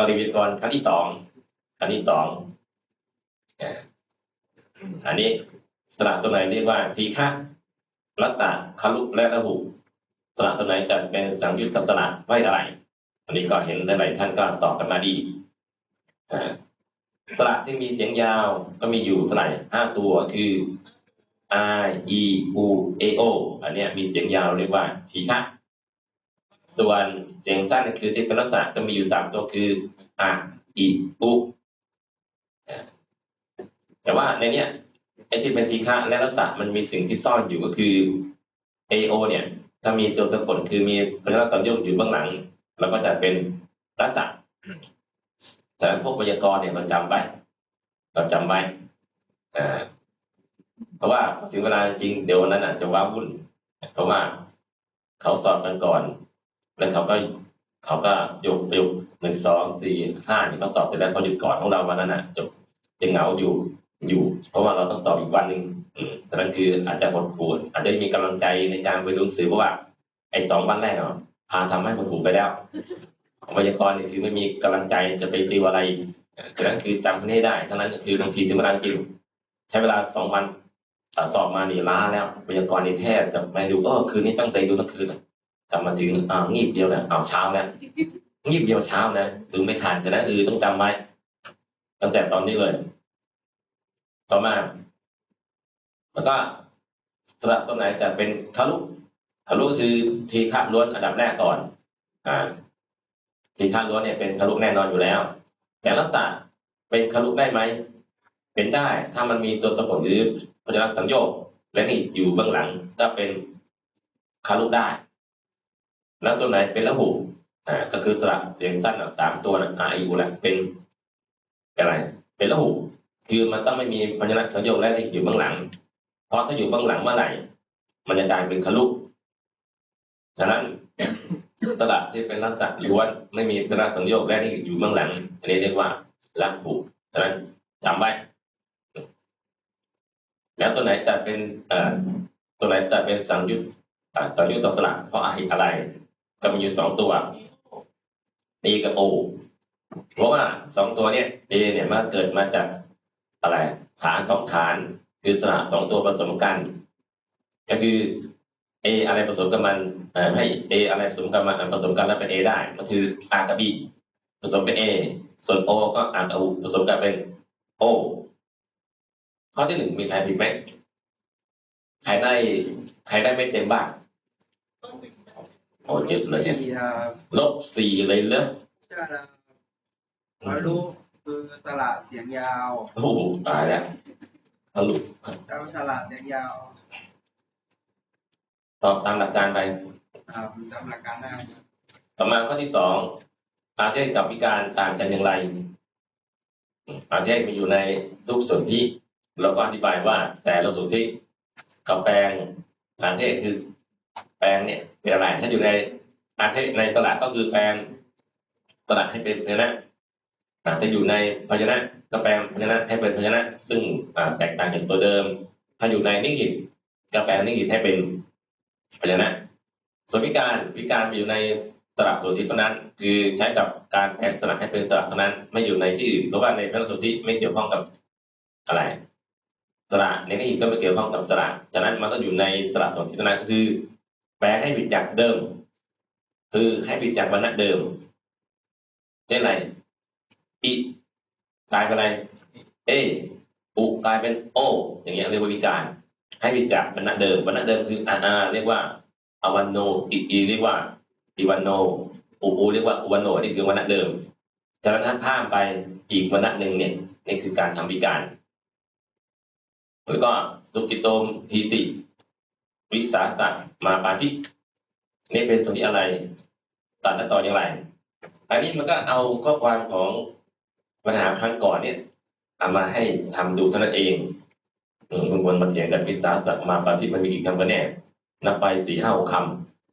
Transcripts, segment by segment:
บริวณกรครั้งที่สองครั้งที่สองอันนี้สระตัวไหนเรียกว่าทีฆะรัศะคารุและระหุสระตัวไหนจะเป็นสังยุตกับสระไว้อะไรอันนี้ก็เห็นหลายๆท่านก็ตอบกันมาดีอ่าสระที่มีเสียงยาวก็มีอยู่เท่าไหร่ห้าตัวคือ I E U A O อันนี้มีเสียงยาวเรียกว่าทีฆะส่วน เสียงสั้นคือที่เป็นลักษณะก็มีอยู่สามตัวคือ A E U อ่าแต่ว่าในเนี้ยไอ้ที่เป็นทีฆะและลักษณะมันมีสิ่งที่ซ่อนอยู่ก็คือ A O เนี่ย ถ้ามีตัวสะกดคือมีพยัญชนะสัญญกอยู่เบื้องหลังเราก็จะเป็นลักษณะแต่พวกไวยากรณ์เนี่ยเราจำไว้เราจำไว้อ่าเพราะว่าถึงเวลาจริงเดี๋ยววันนั้นอาจจะว้าวุ่น เพราะว่าเขาสอบกันก่อน แล้วเขาก็เขาก็ยกยกหนึ่งสองสี่ห้าเนี่ยเขาสอบเสร็จแล้วเขาหยุดก่อนของเราวันนั้นอะจะจะเหงาอยู่อยู่ เพราะว่าเราต้องสอบอีกวันหนึ่งอืมฉะนั้นคืออาจจะหดหู่อาจจะมีกำลังใจในการไปดูหนังสือเพราะว่า ไอ้สองวันแรกอะพาทำให้หดหู่ไปแล้วของไวยากรณ์เนี่ยคือไม่มีกำลังใจจะไปติวอะไรอีกฉะนั้นคือจำให้ได้ทั้งนั้นก็คือบางทีถึงเวลาจริงใช้เวลาสองวันสอบมานี่ล้าแล้วพยากรณ์นี่แทบจะไม่ดูก็คืนนี้ตั้งใจดูทั้งคืน กลับมาถึงอ่างีบเดียวเนี่ยเอาเช้าแล้วงีบเดียวเช้านะดูไม่ทันฉะนั้นคือต้องจำไว้ตั้งแต่ตอนนี้เลย ต่อมา แล้วก็สระตัวไหนจะเป็นคารุคารุคือทีฆะล้วนอันดับแรกก่อน อ่า ทีฆะล้วนเนี่ยเป็นคารุแน่นอนอยู่แล้ว แต่ลักษณะเป็นคารุได้ไหมเป็นได้ถ้ามันมีตัวสะกดหรือพยัญชนสัญโยกและนี่อยู่เบื้องหลังก็เป็นคารุได้ แล้วตัวไหนเป็นละหูอ่าก็คือสระเสียงสั้นอะสามตัวนะอายูแหละเป็นอะไร เป็นละหูคือมันต้องไม่มีพยัญชนะสัญโยกและนี่อยู่เบื้องหลัง เพราะถ้าอยู่เบื้องหลังเมื่อไหร่ มันจะกลายเป็นคารุฉะนั้นสระที่เป็นลักษณะล้วนไม่มีพยัญชนะสัญโยกและนี่อยู่เบื้องหลัง อันนี้เรียกว่าละหูฉะนั้นจำไว้แล้วตัวไหนจะเป็นตัวไหนจะเป็นสังยุตสังยุตตระเพราะอะไร ก็มีอยู่สองตัว A กับ O เพราะว่าสองตัวเนี้ย A เนี่ยมันเกิดมาจากอะไรฐานสองฐานคือสระสองตัวผสมกัน ก็คือ A อะไรผสมกับมันให้ A อะไรผสมกับมันผสมกันแล้วเป็น A ได้ก็คือ R กับ B ผสมเป็น A ส่วน O ก็ R กับ U ผสมกันเป็น O ข้อที่หนึ่งมีใครผิดไหมใครได้ใครได้ไม่เต็มบ้าง โอ้เยอะเลยเนี่ยสี่ครับลบสี่เลยเหรอใช่ครับขอรู้คือสระเสียงยาวโอ้โหตายแล้วทะลุจำสระเสียงยาวตอบตามหลักการไปครับจำหลักการได้ครับต่อมาข้อที่สองอาเทศกับวิการต่างกันอย่างไรอาเทศมีอยู่ในทุกส่วนที่เราก็อธิบายว่าแต่ละส่วนที่กับแปลงอาเทศคือแปลงเนี่ย เป็นอะไร ถ้าอยู่ในอาเทศในตลาดก็คือแปลงตลาดให้เป็นพยัญชนะอาจจะอยู่ในพยัญชนะก็แปลงพยัญชนะให้เป็นพยัญชนะ ซึ่งแตกต่างจากตัวเดิม ถ้าอยู่ในนิกิตก็แปลงนิกิตให้เป็นพยัญชนะส่วนวิการวิการอยู่ในสระส่วนที่เท่านั้น คือใช้กับการแปลงสระให้เป็นสระเท่านั้น ไม่อยู่ในที่อื่นเพราะว่าในพระส่วนที่ไม่เกี่ยวข้องกับอะไรสระในนี้ก็ไม่เกี่ยวข้องกับสระฉะนั้นมันต้องอยู่ในสระส่วนที่เท่านั้นก็คือ แปลให้ผิดจากเดิม คือให้ผิดจากวรรณะเดิมเช่นอะไรอีกลายเป็นอะไร เออุกลายเป็นโอ อย่างเงี้ยเรียกว่าวิการ ให้ผิดจากวรรณะเดิมวรรณะเดิมคืออาอาเรียกว่าอวันโนอีอีเรียกว่าอีวันโนอูอูเรียกว่าอุวันโนนี่คือวรรณะเดิมฉะนั้นถ้าข้ามไปอีกวรรณะหนึ่งเนี่ยนี่คือการทำวิการแล้วก็สุกิโตมพีติ วิสาสะมาปาธินี่เป็นส่วนที่อะไร ตัดและต่ออย่างไร อันนี้มันก็เอาข้อความของปัญหาครั้งก่อนเนี่ยเอามาให้ทำดูเท่านั้นเองอืมบางคนมาเถียงกันวิสาสะมาปาธิมันมีกี่คำกันแน่นับไปสี่ห้าหกค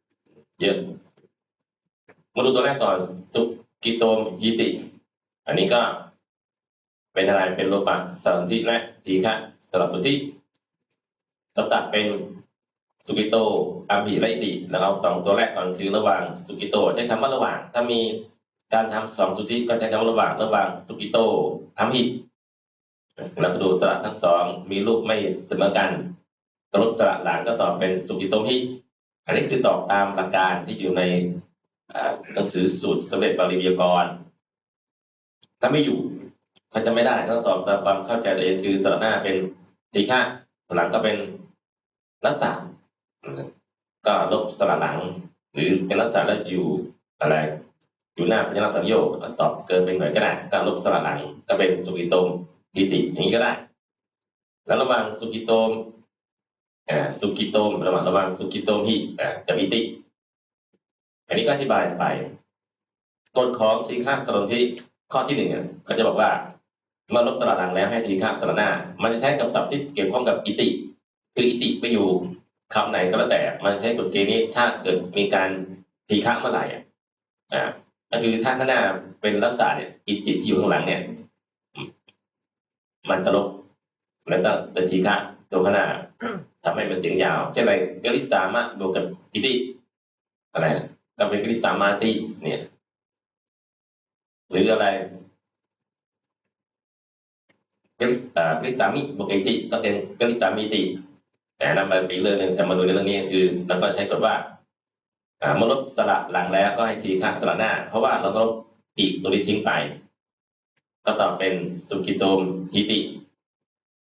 ำเยอะมาดูตัวแรกก่อนสุกิโตมยิติ อันนี้ก็เป็นอะไรเป็นโลปะสันทิและทีฆะสลับสุทธิเราตัดเป็น สุกิโตอัมภิและอิติแล้วเอาสองตัวแรกก่อนคือระหว่างสุกิโตใช้คำว่าระหว่าง ถ้ามีการทำสองสุทธิก็ใช้คำว่าระหว่างระหว่างสุกิโตทำหิเราดูสระทั้งสองมีรูปไม่เสมอกันกรุปสระหลังก็ตอบเป็นสุกิโตมิอันนี้คือตอบตามหลักการที่อยู่ในหนังสือสูตรสำเร็จบาลีวิยากร ถ้าไม่อยู่เขาจะไม่ได้ก็ตอบตามความเข้าใจตัวเองคือสระหน้าเป็นทีฆะหลังก็เป็นรัศสะ ก็ลบสระหลัง หรือเป็นรัศสะแล้วอยู่อะไร อยู่หน้าพยัญชนะสังโยกตอบเกินเป็นหน่วยก็ได้ก็ลบสระหลัง ก็เป็นสุกิโตมทิติอย่างนี้ก็ได้ แล้วระหว่างสุกิโตมสุกิโตมระหว่างระหว่างสุกิโตมหิอ่ากับอิติอันนี้ก็อธิบายไปกฎของทีฆะสรนที่ข้อที่หนึ่งอะก็จะบอกว่าเมื่อลบสระหลังแล้วให้ทีฆะสระหน้า มันจะใช้กับศัพท์ที่เกี่ยวข้องกับอิติ คืออิติไปอยู่ คำไหนก็แล้วแต่มันใช้กฎเกณฑ์นี้ถ้าเกิดมีการทีฆะเมื่อไหร่อ่าก็คือถ้าข้างหน้าเป็นลักษณะเนี่ยอิติที่อยู่ข้างหลังเนี่ย มันจะลบแล้วก็ตัวทีฆะตัวข้างหน้าทำให้มันเสียงยาวเช่นอะไรกริสามะบวกกับอิติอะไรก็เป็นกริสามาติเนี่ย หรืออะไรกริสอ่ากริสามิบวกอิติก็เป็นกริสามิติ แต่นั่นมันเป็นอีกเรื่องหนึ่งแต่มาดูในเรื่องนี้คือเราก็ใช้กฎว่าอ่าเมื่อลบสระหลังแล้วก็ให้ทีข้างสระหน้า เพราะว่าเราก็ลบอิตัวนี้ทิ้งไป ก็ตอบเป็นสุกิโตมฮิติ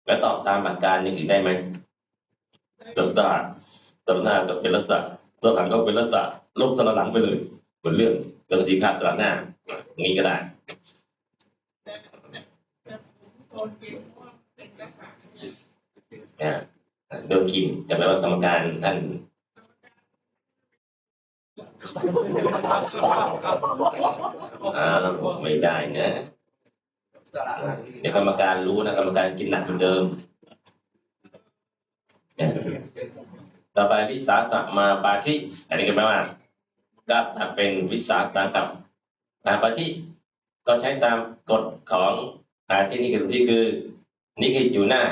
แล้วตอบตามหลักการอย่างอื่นได้ไหมสระหน้าสระหน้าก็เป็นลักษณะสระหลังก็เป็นลักษณะลบสระหลังไปเลยเหมือนเรื่องแล้วก็ทีข้างสระหน้าอย่างนี้ก็ได้อ่า โดนกินแต่แปลว่ากรรมการท่านอ่าไม่ได้นะเดี๋ยวกรรมการรู้นะกรรมการกินหนักเหมือนเดิม ต่อไปวิสาสะมาปาทิอันนี้ก็แปลว่าก็ถ้าเป็นวิสาสะกับมาปาทิก็ใช้ตามกฎของอาที่นี่คือที่คือนิกิตอยู่หน้า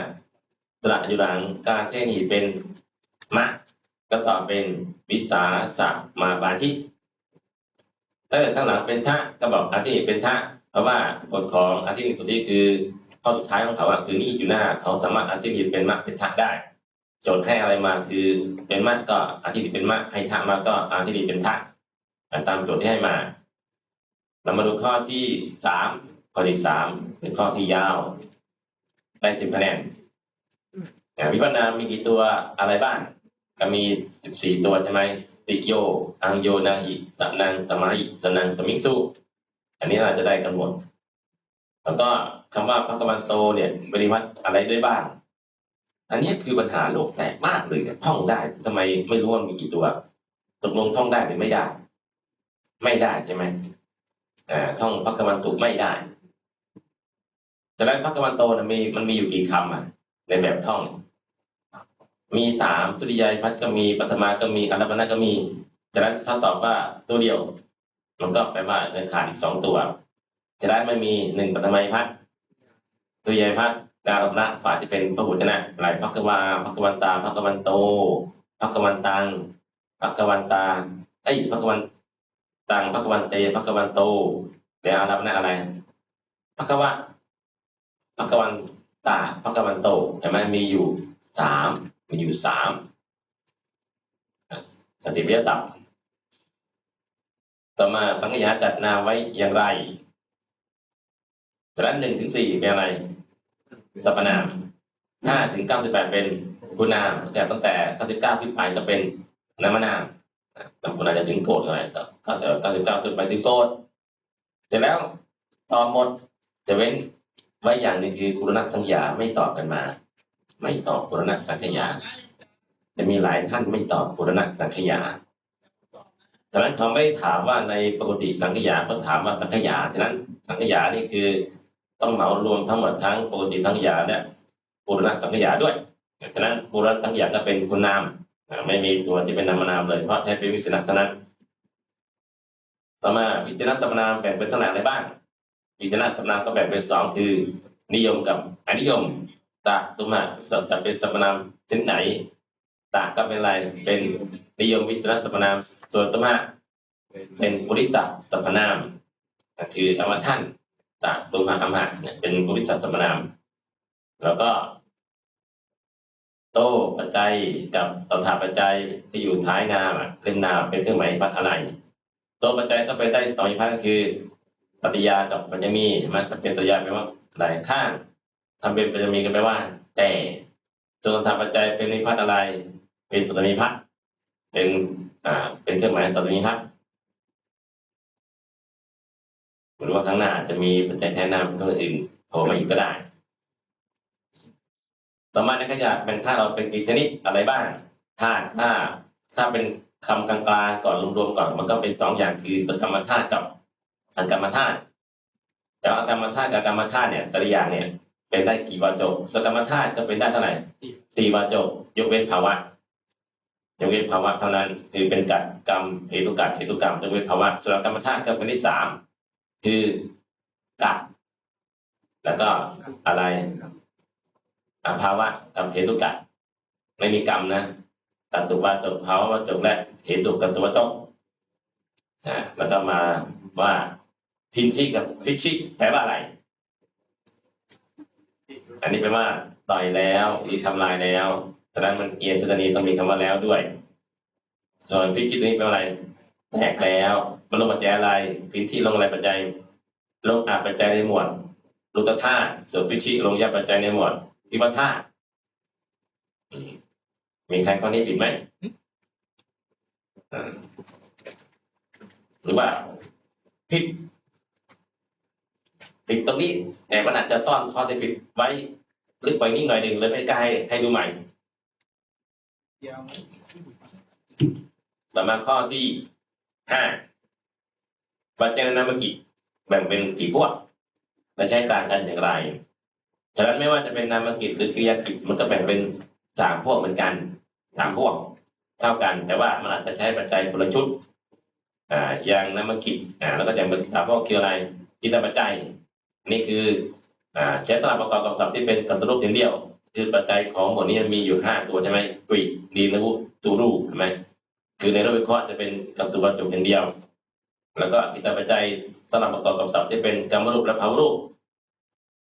สระอยู่หลังการเทนีเป็นมะก็ตอบเป็นวิสาสะมาบาทิถ้าเกิดข้างหลังเป็นทะก็บอกอาทิเป็นทะเพราะว่ากฎของอาทิตย์สุดที่คือข้อสุดท้ายของเขาว่าคือนี่อยู่หน้าเขาสามารถอาทิตย์เป็นมะเป็นทะได้ โจทย์ให้อะไรมาคือเป็นมะก็อาทิตย์เป็นมะให้ทะมาก็อาทิตย์เป็นทะตามโจทย์ที่ให้มาเรามาดูข้อที่สามข้อที่สามเป็นข้อที่ยาว ได้สิบคะแนน วิปัสนามีกี่ตัวอะไรบ้าง ก็มีสิบสี่ตัวใช่ไหมติโย อังโยนาหิสนังสมาหิสนังสมิงสุอันนี้เราจะได้กันหมด แล้วก็คำว่าพระกวันโตเนี่ยปริวัติอะไรด้วยบ้าง อันนี้คือปัญหาโลกแตกมากเลยเนี่ยท่องได้ทำไมไม่รู้ว่ามีกี่ตัวตกลงท่องได้หรือไม่ได้ ไม่ได้ใช่ไหมอ่าท่องพระกวันตุไม่ได้แต่แล้วพระกวันโตนะมีมันมีอยู่กี่คำอะในแบบท่อง มีสามสุริยายพัฒก็มีปัทมาก็มีอัลปนาก็มีฉะนั้นถ้าตอบว่าตัวเดียวมันก็แปลว่าเงินขาดอีกสองตัวฉะนั้นไม่มีหนึ่งปัทมายพัฒสุริยายพัฒดารัปนะฝ่ายที่เป็นพระบุตรนะหลายพักวาพักวันตาพักวันโตพักวันตังพักวันตาไอ้พักวันตังพักวันเตพักวันโตแล้วอารัปนะอะไรพักวะพักวันตาพักวันโตเห็นไหมมีอยู่สาม มีอยู่สามสติวิทยาศัพท์ต่อมาสังขยาจัดนามไว้อย่างไรจากนั้นหนึ่งถึงสี่เป็นอะไรสรรพนามห้าถึงเก้าสิบแปดเป็นคุณนามแต่ตั้งแต่เก้าสิบเก้าขึ้นไปจะเป็นนามนามบางคนอาจจะถึงโกรธอะไรก็เก้าเก้าสิบเก้าขึ้นไปถึงโกรธเสร็จแล้วตอบหมดจะเว้นไว้อย่างหนึ่งคือกุรณสัญญาไม่ตอบกันมา ไม่ตอบปุรณะสังขยา จะมีหลายท่านไม่ตอบปุรณะสังขยาฉะนั้นเขาไม่ถามว่าในปกติสังขยาเขาถามว่าสังขยาฉะนั้นสังขยานี่คือต้องเหมารวมทั้งหมดทั้งปกติสังขยาและปุรณะสังขยาด้วยฉะนั้นปุรณะสังขยาจะเป็นคุณนามไม่มีตัวที่เป็นนามนามเลยเพราะใช้เป็นวิสนัเท่านั้นต่อมาวิสนัสมนามแบ่งเป็นเท่าไหร่อะไรบ้างวิสนัสมนามก็แบ่งเป็นสองคือ นิยมกับอนิยม ตะตุมาสัจะเป็นสรรพนามชนไหนตะก็เป็นอะไรเป็นนิยมวิสรสรรพนามส่วนตุมาเป็นปุริสสรรพนามก็คืออมท่านตะตุมหะอัมหะเนี่ยเป็นบริษัทสัมนาม แล้วก็ โตปัจจัยกับตถาปัจจัยที่อยู่ท้ายนามเล่มนามเป็นเครื่องหมายพัดอะไรโตปัจจัยก็ไปได้สองอีกพัดก็คือปฏิยากับปัญญมีมันเป็นปฏิยาแปลว่าหลายข้าง ทำเป็นปัญญมีก็แปว่า แต่ตัวตถาปัจจัยเป็นนิพัดอะไร เป็นสุตมีพัดเป็นอ่า เป็นเครื่องหมายสุตมีพัดหรือว่าข้างหน้าอาจจะมีปัจจัยแทนนามตัวอื่นโผล่มาอีกก็ได้ ต่อมาในขยะแบ่งธาตุเราเป็นกี่ชนิดอะไรบ้างธาตุถ้าถ้าเป็นคำกลางๆก่อนรวมๆก่อนมันก็เป็นสองอย่างคือสกรรมธาตุกับอันกรรมธาตุแต่ว่ากรรมธาตุกับกรรมธาตุเนี่ยแต่ละอย่างเนี่ย เป็นได้กี่วาจกสกรรมธาตุก็เป็นได้เท่าไหร่สี่วาจกยกเว้นภาวะยกเว้นภาวะเท่านั้นคือเป็นกัดกรรมเหตุกัดเหตุกรรมยกเว้นภาวะส่วนกรรมธาตุก็เป็นที่สามคือกัดแล้วก็อะไรอภาวะกับเหตุกัดไม่มีกรรมนะตัตุวาจกภาวะวาจกและเหตุกัตวาจกอ่าแล้วก็มาว่าพินทิกับฟิชชิแปลว่าอะไร อันนี้แปลว่าต่อยแล้วหรือทำลายแล้วฉะนั้นมันเอียนชตนีต้องมีคำว่าแล้วด้วย ส่วนพิชิตนี้แปลว่าอะไรแตกแล้วมันลงปัจจัยอะไรพินที่ลงอะไรปัจจัยลงอาปัจจัยในหมวดลุตธาตุส่วนพิชิลงยาปัจจัยในหมวดที่ว่าท่ามีใครข้อนี้ผิดไหมหรือว่าผิด ผิดตรงนี้แต่มันอาจจะซ่อนข้อที่ผิดไว้ลึกไปนิดหน่อยหนึ่งเลยไม่กล้าให้ดูใหม่ต่อมาข้อที่ห้าปัจจัยนามกิจแบ่งเป็นกี่พวกและใช้ต่างกันอย่างไร ฉะนั้นไม่ว่าจะเป็นนามกิจหรือกริยากิจมันก็แบ่งเป็นสามพวกเหมือนกันสามพวกเท่ากัน แต่ว่ามันอาจจะใช้ปัจจัยคนละชุด อ่าอย่างนามกิจอ่าแล้วก็จะเป็นสามพวกคืออะไรกิตปัจจัย นี่คืออใช้ตราประกอบกับศัพท์ที่เป็นกัตตรูปอย่างเดียว คือปัจจัยของหมวดนี้มีอยู่ห้าตัวใช่ไหมกรีดีนวุตูรูใช่ไหมคือในรูปวิเคราะห์จะเป็นกัตตุวัตถุอย่างเดียว แล้วก็กิตปัจจัยตราประกอบกับศัพท์ที่เป็นกรรมรูปและภาวรูป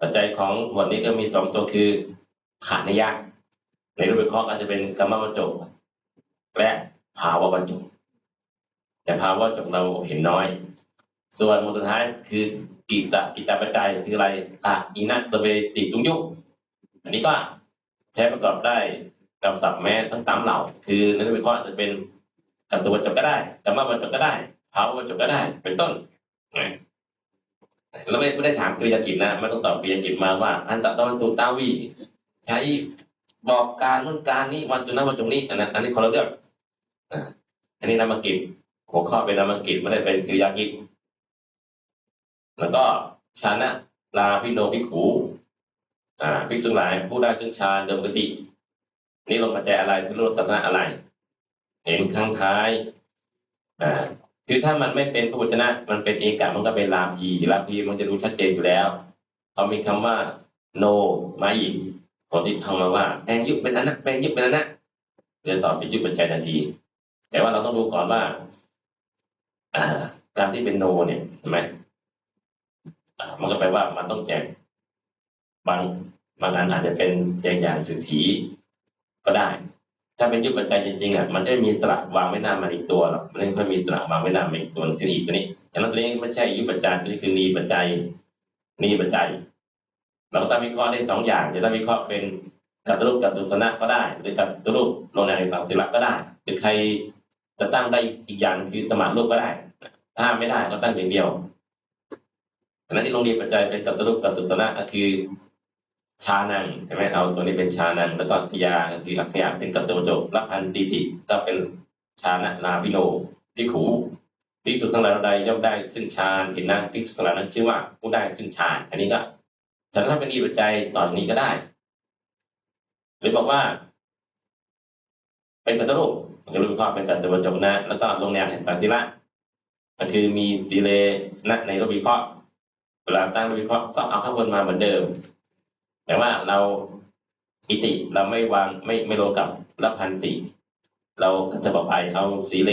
ปัจจัยของหมวดนี้ก็มีสองตัวคือขานิยะในรูปวิเคราะห์ก็จะเป็นกรรมวัจจกและภาวะวัจจกแต่ภาวะวัจจกเราเห็นน้อย ส่วนหมวดสุดท้ายคือ กิตกิตปัจจัยคืออะไรอะอินะตะเวติตุงยุอันนี้ก็ใช้ประกอบได้กับศัพท์แม้ทั้งสามเหล่า คือนรูปวิเคราะห์จะเป็นกัตตุวัจจกก็ได้กรรมวัจจกก็ได้ภาวัจจกก็ได้ เป็นต้นนะเราไม่ไม่ได้ถามกริยากิจนะไม่ต้องตอบกริยากิจมาว่าอันตะตะวันตุตาวีใช้บอกการนู่นการนี้วันจุนนั้นวันจุนี้อันนั้นอันนี้คนละเรื่องอ่าอันนี้นามกิจหัวข้อเป็นนามกิจไม่ได้เป็นกริยากิจ แล้วก็ชานะลาพิโนพิขูอ่าภิกษุหลายผู้ได้ซึ่งฌานเดิมปกตินี่ลงปัจจัยอะไรพิโรธสัตนะอะไร เห็นข้างท้ายอ่าคือถ้ามันไม่เป็นพระวจนะมันเป็นเอกะมันก็เป็นลาภีลาภีมันจะรู้ชัดเจนอยู่แล้วพอมีคำว่า โนมาอีกผมที่ทำมาว่าแปลงยุบเป็นอันนั้นแปลงยุบเป็นอันนั้นเรียนต่อเป็นยุบปัจจัยทันที แต่ว่าเราต้องดูก่อนว่า อ่า การที่เป็นโนเนี่ยใช่ไหม มันก็แปลว่ามันต้องแจกบางบางอันอาจจะเป็นแจกอย่างสุถีก็ได้ ถ้าเป็นยุคปัจจัยจริงๆอะมันจะมีสระวางไว้หน้ามันอีกตัวหรอกมันไม่ค่อยมีสระวางไว้หน้ามันอีกตัวหนึงที่นี่ตัวนี้ฉะนั้นตัวนี้ไม่ใช่ยุคปัจจัยตัวนี้คือนีปัจจัยนีปัจจัยเราก็ต้องวิเคราะห์ได้สองอย่างจะต้องวิเคราะห์เป็นกัตตุรูปกัตตุสนะก็ได้ หรือกัตตุรูปลงในต่างศิลปก็ได้ หรือใครจะตั้งได้อีกอย่างคือสมาธิรูปก็ได้ ถ้าไม่ได้ก็ตั้งอย่างเดียว ฉะนั้นที่ลงเรียนปัจจัยเป็นกัตตุรูปกัตตุสนะก็คือชานังใช่ไหมเอาตัวนี้เป็นชานัง แล้วก็กิยาก็คืออักขยาเป็นกัตตโจรับพันติติก็เป็นชานะลาพิโนพิขูภิกษุทั้งหลายใดย่อมได้ซึ่งฌานเห็นนะภิกษุทั้งหลายนั้นชื่อว่าผู้ได้ซึ่งฌานอันนี้ก็แต่ถ้าเป็นอีปัจจัยต่อจากนี้ก็ได้ หรือบอกว่า เป็นกัตตรูปจะรู้วิเคราะเป็นกัตตวโจนะ แล้วก็ลงแนวแห่งปฏิละก็คือมีสีเลนะในรูปวิเคราะห์ เวลาตั้งรูปวิเคราะห์ก็เอาข้างบนมาเหมือนเดิม แต่ว่าเราอิติเราไม่วางไม่ไม่ลงกับรับพันติ เราก็จะบอกไปเอาสีเล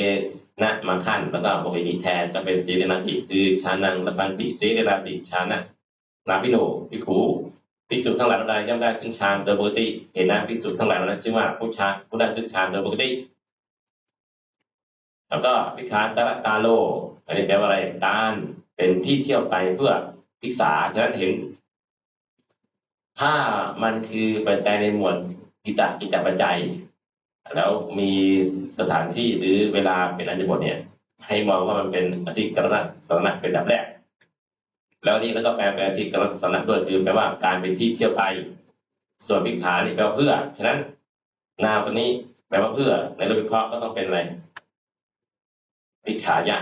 นะมาขั้นแล้วก็บวกอินิแทนจะเป็นสีเรนาติคือชานังละปันติสีเรนาติชานะนาพิโนพิขูภิกษุทั้งหลายเหล่าใดย่อมได้ซึ่งฌานโดยปกติ เห็นนะภิกษุทั้งหลายเหล่านั้นชื่อว่าผู้ฌานผู้ได้ซึ่งฌานโดยปกติ แล้วก็พิคานตระกาโล อันนี้แปลว่าอะไรการเป็นที่เที่ยวไปเพื่อ พิกษาฉะนั้นเห็นถ้ามันคือปัจจัยในหมวดกิจจกิจจปัจจัย แล้วมีสถานที่หรือเวลาเป็นอัญญบทเนี่ย ให้มองว่ามันเป็นอธิกรณสถานะเป็นดับแรก แล้วนี่แล้วก็แปลเป็นอธิกรณสถานะด้วยคือแปลว่าการเป็นที่เที่ยวไป ส่วนพิขานี่แปลว่าเพื่อ ฉะนั้น นามตัวนี้แปลว่าเพื่อในระวิเคราะห์ก็ต้องเป็นอะไรพิขายะ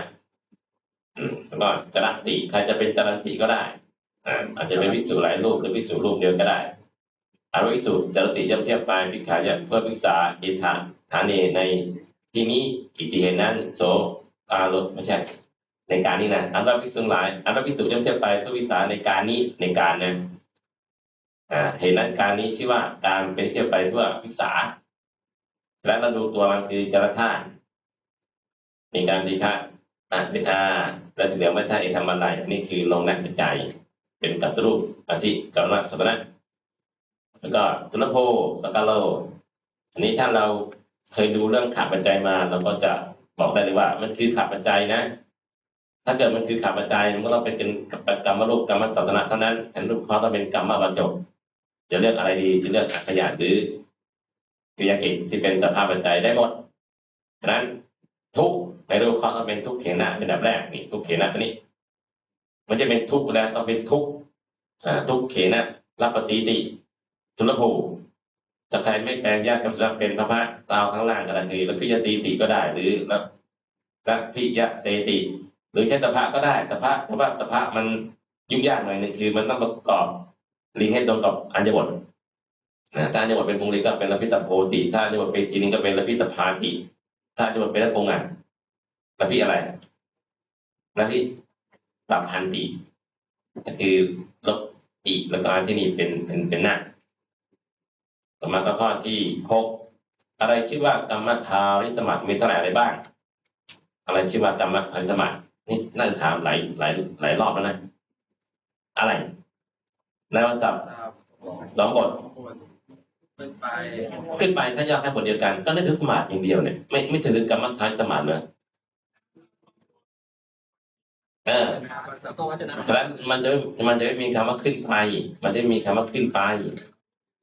อืมแล้วก็จรันติใครจะเป็นจรันติก็ได้อาจจะเป็นวิสุหลายรูปหรือวิสุรูปเดียวก็ได้อารวิสุจรติย่อมเทียบไปพิขายเพื่อพิษาอิทธาฐานเนในที่นี้อิติเหนนั้นโสกาลไม่ใช่ ในการนี้นะอันว่าพิกษุหลายอันว่าพิกษุย่อมเทียบไปเพื่อพิกษาในการนี้ในการนะอ่าเห็นนั้นการนี้ชื่อว่าการเป็นเทียบไปเพื่อพิษาและเราดูตัวมันคือจรธาตุมีการดีค่ะอะเป็นอา แล้วที่เหลือไม่ท่าเอกทำอะไรนนี้คือลงนักปัจจัย เป็นกัตตรูปอธิกรรมสัพนะแล้วก็ตุลโพสกาโล อันนี้ถ้าเราเคยดูเรื่องขาดปัจจัยมาเราก็จะบอกได้เลยว่า มันคือขาดปัจจัยนะ ถ้าเกิดมันคือขาดปัจจัยมันก็ต้องเป็นกรรมรูปกรรมสัตนะเท่านั้นแทนรูปเขาต้องเป็นกรรมบรรจบจะเลือกอะไรดีจะเลือกอักขยานหรือกิยากิจที่เป็นสภาพปัจจัยได้หมดฉะนั้นทุก ในรูปข้อต้องเป็นทุกข์เขนะเป็นแบบแรกนี่ทุกข์เขนะตัวนี้ มันจะเป็นทุกข์แล้วต้องเป็นทุกข์ทุกข์เขนะรับปฏิติทุลภูจะใครไม่แปลงยากคำสำหรับเป็นพระพะราวข้างล่างก็ได้คือแล้วพิยติติก็ได้หรือแล้วรัพิยเตติ หรือใช้ตะพะก็ได้ตะพะแต่ว่าตะพะมันยุ่งยากหน่อยหนึงคือมันต้องประกอบลิงให้ตรงกับอัญญบทนะถ้าอัญญบทเป็นพงลิงก็เป็นลพิตโพติ ถ้าอัญญบทเป็นทีนึงก็เป็นลพิตพาติ ถ้าอัญญบทเป็นละพงอะ ลพิอะไรลพิตับหันติก็คือลบติแล้วก็อันที่นี่เป็นเป็นเป็นหน้าต่อมาก็ข้อที่หกอะไรชื่อว่ากรรมทาริสมัติมีเท่าไหร่อะไรบ้าง อะไรชื่อว่ากรรมทาริสมัตินี่น่าจะถามหลายหลายหลายรอบแล้วนะ อะไรนามศัพท์ทราบสองบทคนขึ้นไปขึ้นไปถ้ายากแค่บทเดียวกัน ก็นึกถึงสมาธิอย่างเดียวเนี่ยไม่ไม่ถึงกรรมฐานสมาธิเลย เออสัตวจนะฉะนั้นมันจะมันจะไม่มีคำว่าขึ้นไป มันจะมีคำว่าขึ้นไป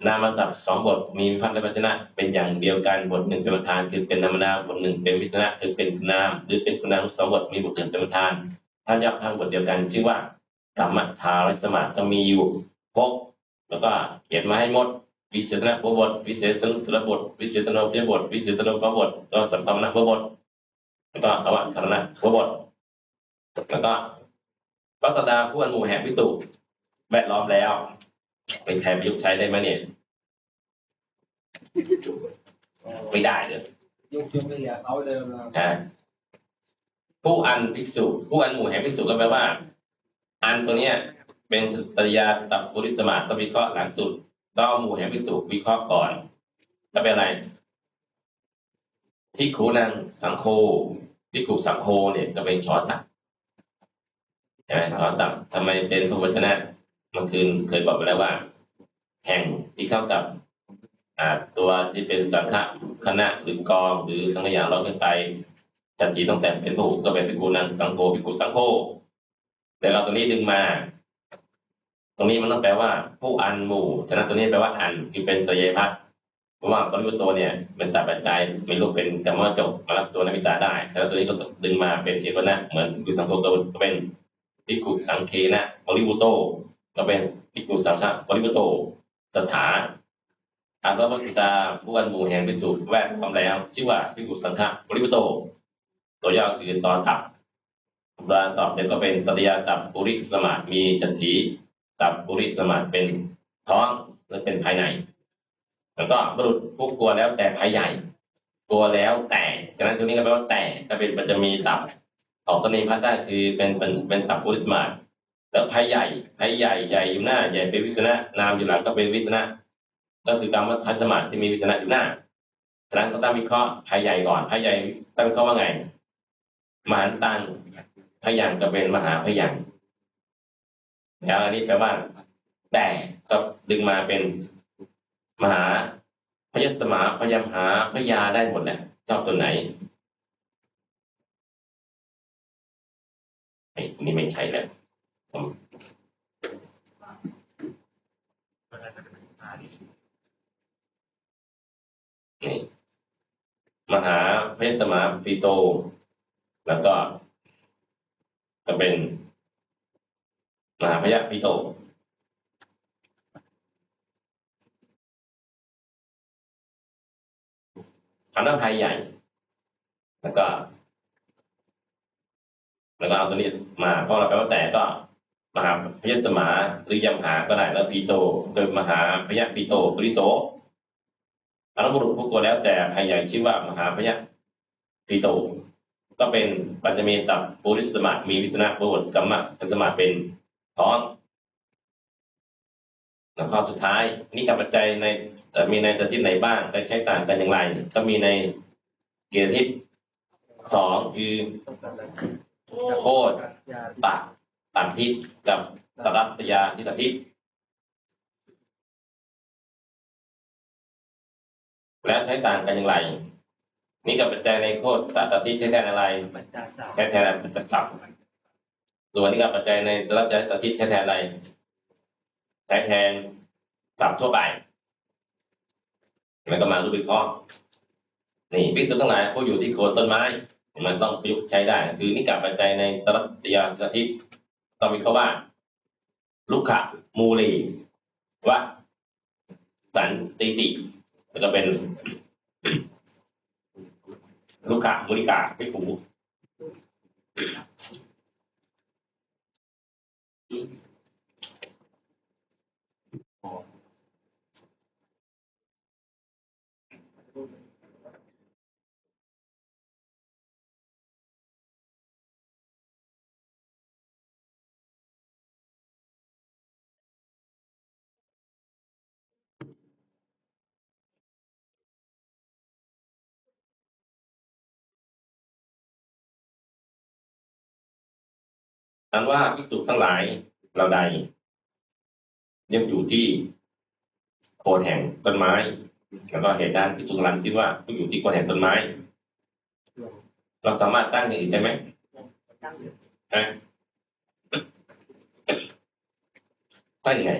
นามศัพท์สองบทมีพันธวจนะเป็นอย่างเดียวกันบทหนึ่งเป็นประธานคือเป็นนามนามบทหนึ่งเป็นวิศนะคือเป็นคุณนาม หรือเป็นคุณนามสองบทมีบทหนึ่งเป็นประธานถ้ายับทางบทเดียวกันชื่อว่ากรรมทาริสมาธิก็มีอยู่หกแล้วก็เขียนมาให้หมดวิเศษณบทวิเศษนุตรบทวิเศษณพยบทวิเศษณพบทแล้วสัมภาระบทแล้วก็อวตารณะบท แล้วก็ปัสดาผู้อันหมู่แห่งวิสุแวดล้อมแล้ว เป็นใครประยุกต์ใช้ได้ไหมเนี่ยไม่ได้เลยยุคจนไม่เหลือเขาเดิมแล้วนะผู้อันภิกษุผู้อันหมู่แห่งภิกษุก็แปลว่า อันตัวเนี้ย เป็นตริยาตับปุริสมาต้องวิเคราะห์หลังสุดต้องเอาหมู่แห่งภิกษุวิเคราะห์ก่อนแล้วเป็นอะไรพิกขุนังสังโฆพิกขุสังโฆเนี่ยก็เป็นชอตัก ใช่ไหมชอตักทำไมเป็นพระวจนะเมื่อคืนเคยบอกไปแล้วว่า แห่งที่เข้ากับตัวที่เป็นสังฆคณะหรือกองหรือสังฆอย่างเราขึ้นไปจันทีต้องแต่งเป็นพระหุก็เป็นพิกขุนังสังโฆพิกขุสังโฆแต่เราตัวนี้ดึงมา ตรงนี้มันต้องแปลว่า ผู้อันหมู่ฉะนั้นตัวนี้แปลว่าอันคือเป็นตัวเยพักเพราะว่าปริวตโตเนี่ยเป็นตาปัจจัยมีรูปเป็นกรรมวจบมารับตัวนมิตาได้ฉะนั้นตัวนี้ก็ดึงมาเป็นเอกนะเหมือนพิกุสังโฆก็เป็น พิกุสังเคนะปริวุโตก็เป็นพิกุสังฆปริวุตโตสถาอารวัตตาผู้อันหมู่แห่งพิสูจน์แวดล้อมแล้ว ชื่อว่าพิกุสังฆปริวุโต ตัวย่อคือตอนตับรานตอบเนี่ยก็เป็นตติยาตับปุริสมาธิมีจันทีกับบุริสมาธิเป็นท้องหรือเป็นภายใน แล้วก็บรุษผู้กลัวแล้วแต่ภายใหญ่ กลัวแล้วแต่ฉะนั้นตรงนี้ก็แปลว่าแต่ถ้าเป็นมันจะมีตับ ออกตัวนี้พัดได้คือเป็นเป็นเป็นตับบุริสมาแล้วภายใหญ่ภายใหญ่ใหญ่อยู่หน้า ใหญ่เป็นวิษณะนามอยู่หลังก็เป็นวิษณะก็คือกรรมทันสมาธิที่มีวิษณะอยู่หน้าฉะนั้นก็ต้องวิเคราะห์ภายใหญ่ก่อนภายใหญ่ตั้งวิเคราะห์ว่าไง มหันตังพยังก็เป็นมหาพยังแล้วอันนี้แปลว่า แต่ก็ดึงมาเป็นมหาพยสมาพยมหาพยาได้หมดแหละชอบตัวไหน ไอ้นี่ไม่ใช่แล้วผมนี่มหาเพยสมาปีโต แล้วก็ก็เป็น มหาพยะปีโตทำน้ำพายใหญ่ แล้วก็ แล้วก็เอาตัวนี้มาเพราะเราแปลว่าแต่ก็มหาพยสมาหรือยมหาก็ได้แล้วปีโตโดยมหาพยปีโตปริโสอนุบุรุษผู้กลัวแล้วแต่พายใหญ่ชื่อว่ามหาพยปีโต ก็เป็นปัจจเมตับปุริสสมามีวิสนาโบดกรรมะเป็นสมาเป็นท้องแล้วข้อสุดท้ายนี่กับปัจจัยในมีในตทิศไหนบ้างและใช้ต่างกันอย่างไร ก็มีในเกียรติศสองคือ โคตรตัดตัดทิศกับตรัตยาทิฏทิศแล้วใช้ต่างกันอย่างไร นี่กับปัจจัยในโคตรตัดทิศใช้แทนอะไรใช้แทนอะไรปัจจัยตับส่วนนี้กับปัจจัยในตรัตยาทิศใช้แทนอะไรใช้แทนตับทั่วไปแล้วก็มารูปวิเคราะห์นี่พิสูจน์ทั้งหลายผู้อยู่ที่โคนต้นไม้ มันต้องประยุกต์ใช้ได้ คือนิกับปัจจัยในตรัตยาทิต้องมีคำว่า ลุกขะมูลีวะสันติติก็เป็นลุกขะมูลิกาไม่ผู อันว่าภิกษุทั้งหลายเราใดย่อมอยู่ที่โคนแห่งต้นไม้ แล้วก็เหตุด้านภิกษุทั้งหลายคิดว่าผู้อยู่ที่โคนแห่งต้นไม้ เราสามารถตั้งอย่างอื่นได้ไหมตั้งยังไง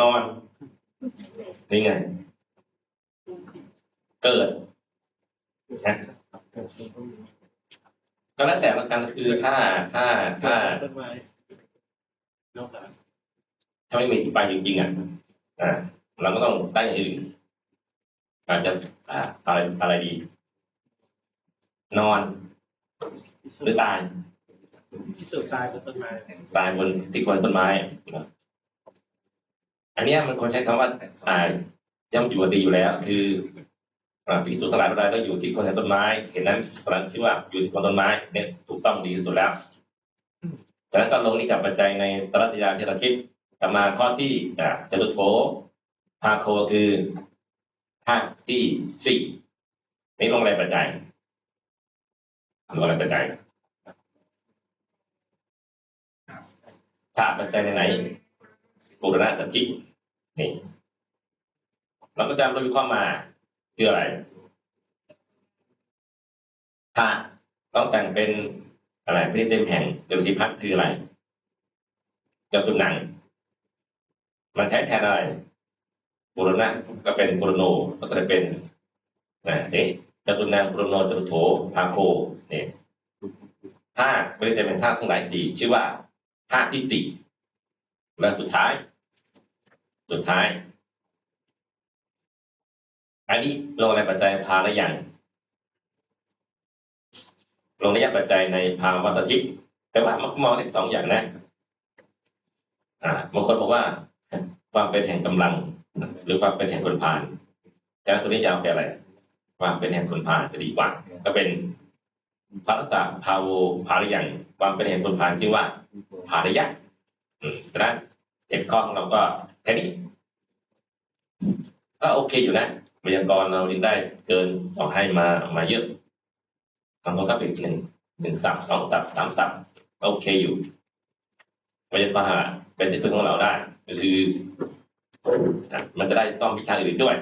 นอนนี่ไง เกิด ก็แล้วแต่ละกันคือถ้าถ้าถ้าต้นไม้นอกจากถ้าไม่มีที่ไปจริงๆอะอ่าเราก็ต้องได้อย่างอื่นอาจจะอ่าอะไรอะไรดี นอนหรือตายที่สุดตายบนต้นไม้ตายบนติดคนต้นไม้อันเนี้ยมันควรใช้คำว่าอ่าย่อมอยู่ดีอยู่แล้ว คือ อ่าภิกษุทั้งหลายทั้งหลายต้องอยู่ที่คนในต้นไม้ เห็นนั้นภิกษุทั้งหลายชื่อว่าอยู่ที่คนต้นไม้เนี่ยถูกต้องดีที่สุดแล้วจากนั้นก็ลงนี่กับปัจจัยในตรัตยาเทระคิดกลับมาข้อที่จตุโถภาโคคือภาคที่สี่นี่ลงอะไรปัจจัยลงอะไรปัจจัยถ้าปัจจัยในไหนปุรณะตัทินี่เราก็จำเราวิเคราะห์มา คืออะไรถ้าต้องแต่งเป็นอะไรพฤติเต็มแห่งเดลทิพัทคืออะไรจตุหนัง มันใช้แทนอะไรบุรณะก็เป็นบุรโนก็จะเป็นนะนี่จตุนังบุรโนจตุโถภาโคเนี่ยธาตุไม่ได้จะเป็นธาตุทั้งหลายสี่ชื่อว่าธาตุที่สี่และสุดท้าย สุดท้าย อันนี้ลงในปัจจัยพาระยังลงในยปัจจัยในภาวะตทิพย์แต่ว่ามันมองได้สองอย่างนะอ่าบางคนบอกว่า ความเป็นแห่งกำลัง หรือความเป็นแห่งคนพาลแต่ตัวนี้จะเอาไปอะไร ความเป็นแห่งคนพาลจะดีกว่า ก็เป็นภารสะภาโวภารยังความเป็นแห่งคนพาลที่ว่าภารยะอืมฉะนั้นเจ็ดข้อของเราก็แค่นี้ก็โอเคอยู่นะ พยากรเรายังได้เกินต่อให้มามาเยอะทำตัวกราฟิกหนึ่งหนึ่งสับสองสับสามสับก็โอเคอยู่พยากรณ์อะเป็นที่พึ่งของเราได้ก็คือมันจะได้ต้องวิชาอื่นด้วย